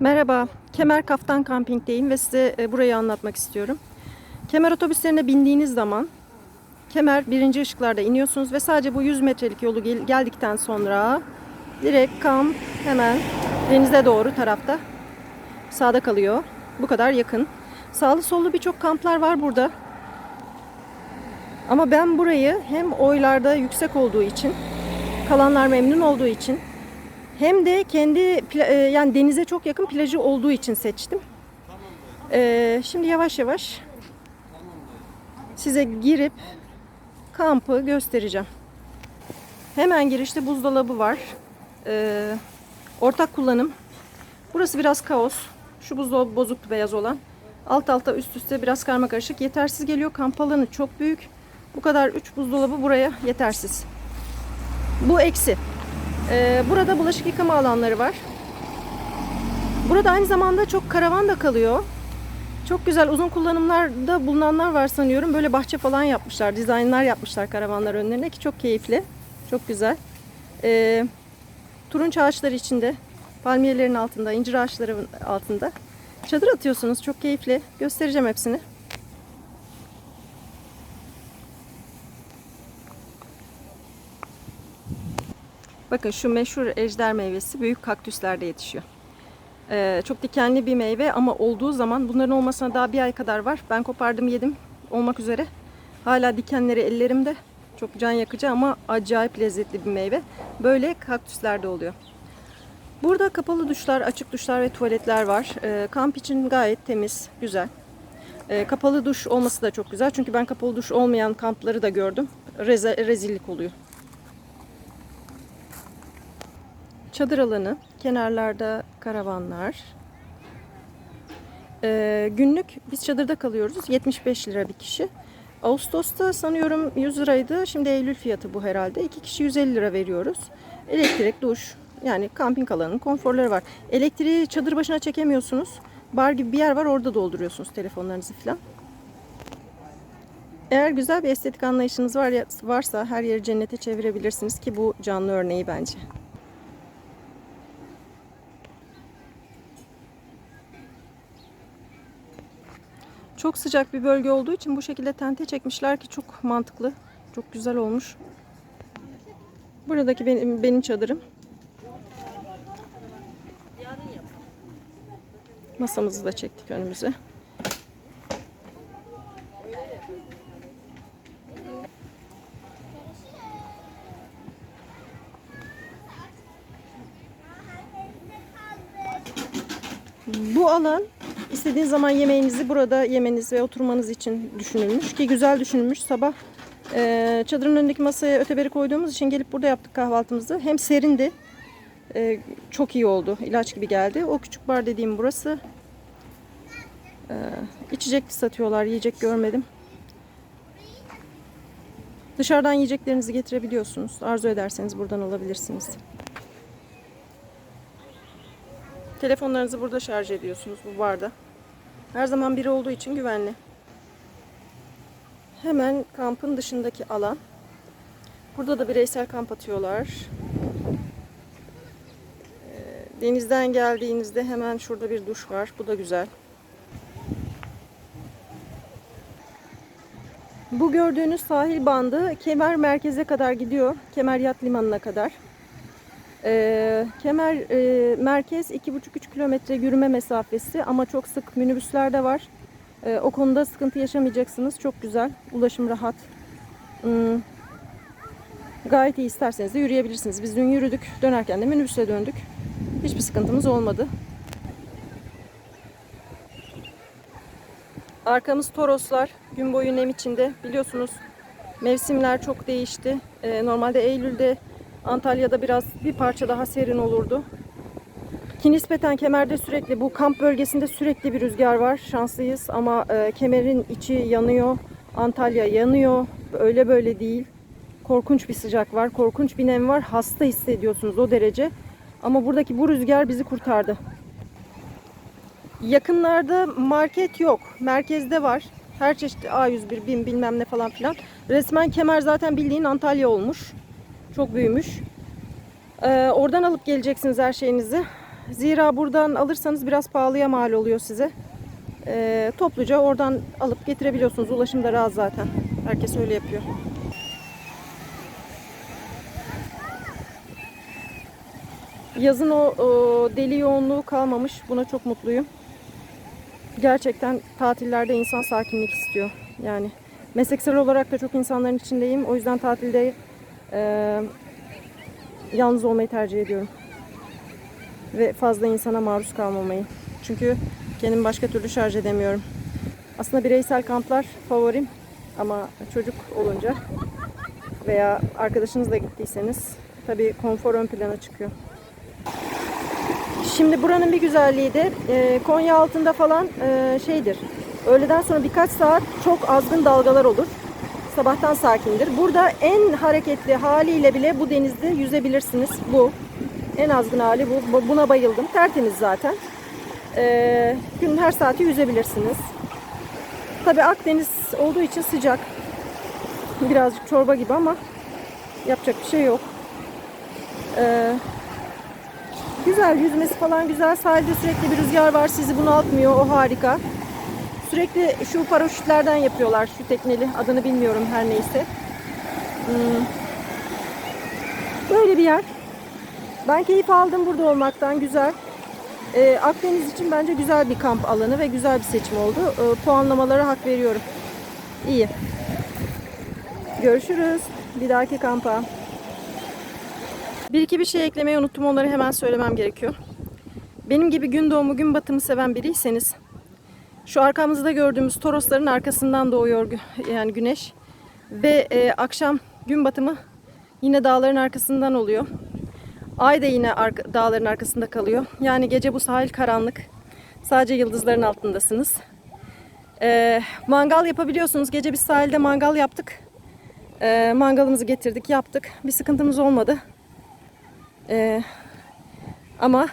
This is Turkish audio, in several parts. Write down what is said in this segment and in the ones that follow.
Merhaba, Kemer Kaftan Camping'deyim ve size e, burayı anlatmak istiyorum. Kemer otobüslerine bindiğiniz zaman Kemer birinci ışıklarda iniyorsunuz ve sadece bu 100 metrelik yolu gel- geldikten sonra direkt kamp hemen denize doğru tarafta sağda kalıyor. Bu kadar yakın. Sağlı sollu birçok kamplar var burada. Ama ben burayı hem oylarda yüksek olduğu için, kalanlar memnun olduğu için hem de kendi e, yani denize çok yakın plajı olduğu için seçtim. Ee, şimdi yavaş yavaş size girip kampı göstereceğim. Hemen girişte buzdolabı var. Ee, ortak kullanım. Burası biraz kaos. Şu buzdolabı bozuktu beyaz olan. Alt alta üst üste biraz karma karışık. Yetersiz geliyor. Kamp alanı çok büyük. Bu kadar 3 buzdolabı buraya yetersiz. Bu eksi. Ee, burada bulaşık yıkama alanları var. Burada aynı zamanda çok karavan da kalıyor. Çok güzel uzun kullanımlarda bulunanlar var sanıyorum. Böyle bahçe falan yapmışlar, dizaynlar yapmışlar karavanlar önlerine ki çok keyifli. Çok güzel. Ee, turunç ağaçları içinde, palmiyelerin altında, incir ağaçları altında. Çadır atıyorsunuz. Çok keyifli. Göstereceğim hepsini. Bakın şu meşhur ejder meyvesi büyük kaktüslerde yetişiyor. Ee, çok dikenli bir meyve ama olduğu zaman bunların olmasına daha bir ay kadar var. Ben kopardım yedim olmak üzere. Hala dikenleri ellerimde. Çok can yakıcı ama acayip lezzetli bir meyve. Böyle kaktüslerde oluyor. Burada kapalı duşlar, açık duşlar ve tuvaletler var. Ee, kamp için gayet temiz, güzel. Ee, kapalı duş olması da çok güzel. Çünkü ben kapalı duş olmayan kampları da gördüm. Reze- rezillik oluyor. Çadır alanı, kenarlarda karavanlar. Ee, günlük biz çadırda kalıyoruz. 75 lira bir kişi. Ağustos'ta sanıyorum 100 liraydı. Şimdi Eylül fiyatı bu herhalde. İki kişi 150 lira veriyoruz. Elektrik, duş, yani kamping alanının konforları var. Elektriği çadır başına çekemiyorsunuz. Bar gibi bir yer var orada dolduruyorsunuz telefonlarınızı falan. Eğer güzel bir estetik anlayışınız var varsa her yeri cennete çevirebilirsiniz ki bu canlı örneği bence. Çok sıcak bir bölge olduğu için bu şekilde tente çekmişler ki çok mantıklı. Çok güzel olmuş. Buradaki benim, benim çadırım. Masamızı da çektik önümüze. Bu alan istediğiniz zaman yemeğinizi burada yemeniz ve oturmanız için düşünülmüş ki güzel düşünülmüş. Sabah e, çadırın önündeki masaya öteberi koyduğumuz için gelip burada yaptık kahvaltımızı. Hem serindi, e, çok iyi oldu, ilaç gibi geldi. O küçük bar dediğim burası. E, içecek satıyorlar, yiyecek görmedim. Dışarıdan yiyeceklerinizi getirebiliyorsunuz. Arzu ederseniz buradan alabilirsiniz. Telefonlarınızı burada şarj ediyorsunuz bu barda. Her zaman biri olduğu için güvenli. Hemen kampın dışındaki alan. Burada da bireysel kamp atıyorlar. Ee, Denizden geldiğinizde hemen şurada bir duş var. Bu da güzel. Bu gördüğünüz sahil bandı Kemer merkeze kadar gidiyor. Kemer Yat Limanı'na kadar. Ee, Kemer e, merkez 2,5-3 kilometre yürüme mesafesi ama çok sık minibüsler de var. Ee, o konuda sıkıntı yaşamayacaksınız. Çok güzel. Ulaşım rahat. Hmm. Gayet iyi isterseniz de yürüyebilirsiniz. Biz dün yürüdük. Dönerken de minibüse döndük. Hiçbir sıkıntımız olmadı. Arkamız Toroslar. Gün boyu nem içinde. Biliyorsunuz mevsimler çok değişti. Ee, normalde Eylül'de Antalya'da biraz bir parça daha serin olurdu. Ki nispeten kemerde sürekli bu kamp bölgesinde sürekli bir rüzgar var. Şanslıyız ama e, kemerin içi yanıyor. Antalya yanıyor. Öyle böyle değil. Korkunç bir sıcak var. Korkunç bir nem var. Hasta hissediyorsunuz o derece. Ama buradaki bu rüzgar bizi kurtardı. Yakınlarda market yok. Merkezde var. Her çeşit A101, BİM bilmem ne falan filan. Resmen kemer zaten bildiğin Antalya olmuş. Çok büyümüş. Ee, oradan alıp geleceksiniz her şeyinizi. Zira buradan alırsanız biraz pahalıya mal oluyor size. Ee, topluca oradan alıp getirebiliyorsunuz. Ulaşım da rahat zaten. Herkes öyle yapıyor. Yazın o, o deli yoğunluğu kalmamış. Buna çok mutluyum. Gerçekten tatillerde insan sakinlik istiyor. Yani mesleksel olarak da çok insanların içindeyim. O yüzden tatilde e, yalnız olmayı tercih ediyorum. Ve fazla insana maruz kalmamayı. Çünkü kendimi başka türlü şarj edemiyorum. Aslında bireysel kamplar favorim ama çocuk olunca veya arkadaşınızla gittiyseniz tabii konfor ön plana çıkıyor. Şimdi buranın bir güzelliği de Konya altında falan şeydir. Öğleden sonra birkaç saat çok azgın dalgalar olur. Sabahtan sakindir. Burada en hareketli haliyle bile bu denizde yüzebilirsiniz. Bu. En azgın hali bu. Bu- Buna bayıldım. Tertemiz zaten. E, günün her saati yüzebilirsiniz. Tabii Akdeniz olduğu için sıcak. Birazcık çorba gibi ama yapacak bir şey yok. Eee Güzel yüzmesi falan güzel. Sahilde sürekli bir rüzgar var. Sizi bunaltmıyor. O harika. Sürekli şu paraşütlerden yapıyorlar. Şu tekneli. Adını bilmiyorum her neyse. Hmm. Böyle bir yer. Ben keyif aldım burada olmaktan. Güzel. Ee, Akdeniz için bence güzel bir kamp alanı ve güzel bir seçim oldu. Ee, puanlamalara hak veriyorum. İyi. Görüşürüz. Bir dahaki kampa. Bir iki bir şey eklemeyi unuttum. Onları hemen söylemem gerekiyor. Benim gibi gün doğumu gün batımı seven biriyseniz şu arkamızda gördüğümüz Torosların arkasından doğuyor yani güneş ve e, akşam gün batımı yine dağların arkasından oluyor. Ay da yine arka- dağların arkasında kalıyor. Yani gece bu sahil karanlık. Sadece yıldızların altındasınız. E, mangal yapabiliyorsunuz. Gece biz sahilde mangal yaptık. E, mangalımızı getirdik, yaptık. Bir sıkıntımız olmadı. Ee, ama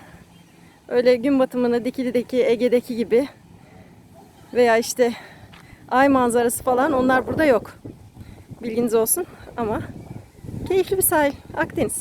öyle gün batımını Dikili'deki, Ege'deki gibi veya işte ay manzarası falan onlar burada yok. Bilginiz olsun ama keyifli bir sahil Akdeniz.